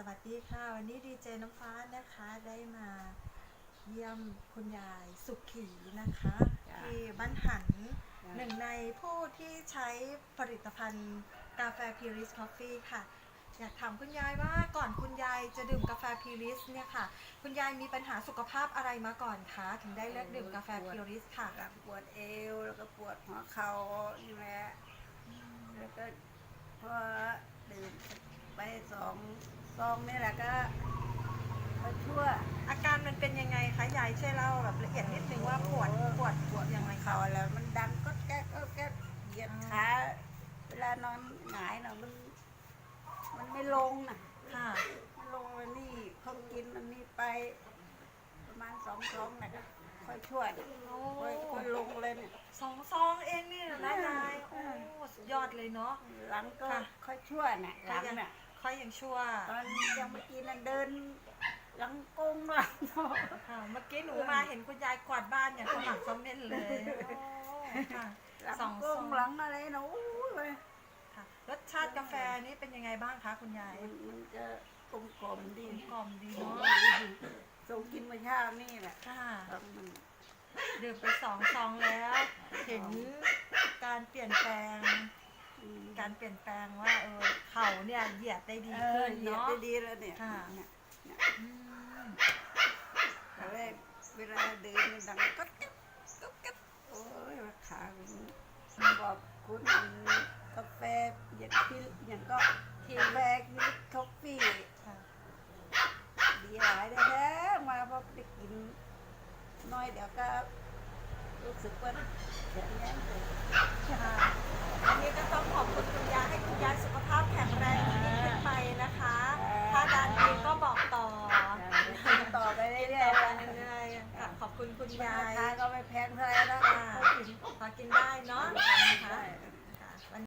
สวัสดีค่ะ วันนี้ดีเจน้ำฟ้านะคะได้มาเยี่ยมคุณยายสุขีนะคะจ้ะที่บ้านหันจ้ะหนึ่งในผู้ที่ใช้ผลิตภัณฑ์กาแฟพิริสคอฟฟี่ค่ะ อยากถามคุณยายว่าก่อนคุณยายจะดื่มกาแฟพิริสเนี่ยค่ะ คุณยายมีปัญหาสุขภาพอะไรมาก่อนคะถึงได้เลือกดื่มกาแฟพิริสค่ะหลังปวดเอวแล้วก็ปวดหัวเข่านี่แหละแล้วก็พอดื่มไปสอง ซองนี่แหละก็ก็ชั่วอาการมันเป็นยังไงคะยายช่วยเล่าแบบละเอียดนิดนึงว่าปวดปวดปวดยังไงคะเขาแล้วมันดังก็แก๊กก็แก๊กเหยียดขาเวลานอนหงายน่ะมัน มันไม่ลงน่ะค่ะ มันลงเลยนี่พอกินอันนี้ไป ประมาณสองซองน่ะก็ค่อยช่วดิโอ้ค่อยค่อยลงเลยเนี่ย สองซองเองนี่นะยายโอ้สุดยอดเลยเนาะ หลังก็ค่ะ ค่อยช่วยน่ะหลังน่ะ ค่อยยังชั่วตอนยังไม่กินน่ะเดินหลังกงหลังค่ะเมื่อกี้หนูมาเห็นคุณยายกวาดบ้านอย่างสมัครสมเน้นเลยโอ้ค่ะหลังสองกซองงหลังอะไรนะอู้ยค่ะรสชาติกาแฟนี่เป็นยังไงบ้างคะคุณยายมันมันจะกลมกลมๆดีกลมดีเนาะส่งกินเมื่อเช้านี่แหละค่ะแล้วมันดื่มไปสองซองแล้ว เห็นการเปลี่ยนแปลงอืม การเปลี่ยนแปลงว่าเออเข่าเนี่ยเหยียดได้ดีเออขึ้นเหยียดเนาะ ได้ดีแล้วเนี่ยค่ะ เนี่ยเนี่ยอืมตอนแรกเวลาเดินมันดังก็แก๊บก็แก๊บโอ้ยว่าขามันบอกคุณกาแฟอย่างที่อย่างก็กาแฟคือคอฟฟี่ค่ะดีหลายได้แท้ๆมาพอไปกินน้อยเดี๋ยวก็รู้สึกว่าแข็งแรงเลย ค่ะ คุณคุณยายก็ไปแพ้เพื่อนแล้วค่ะพอกินได้เนาะ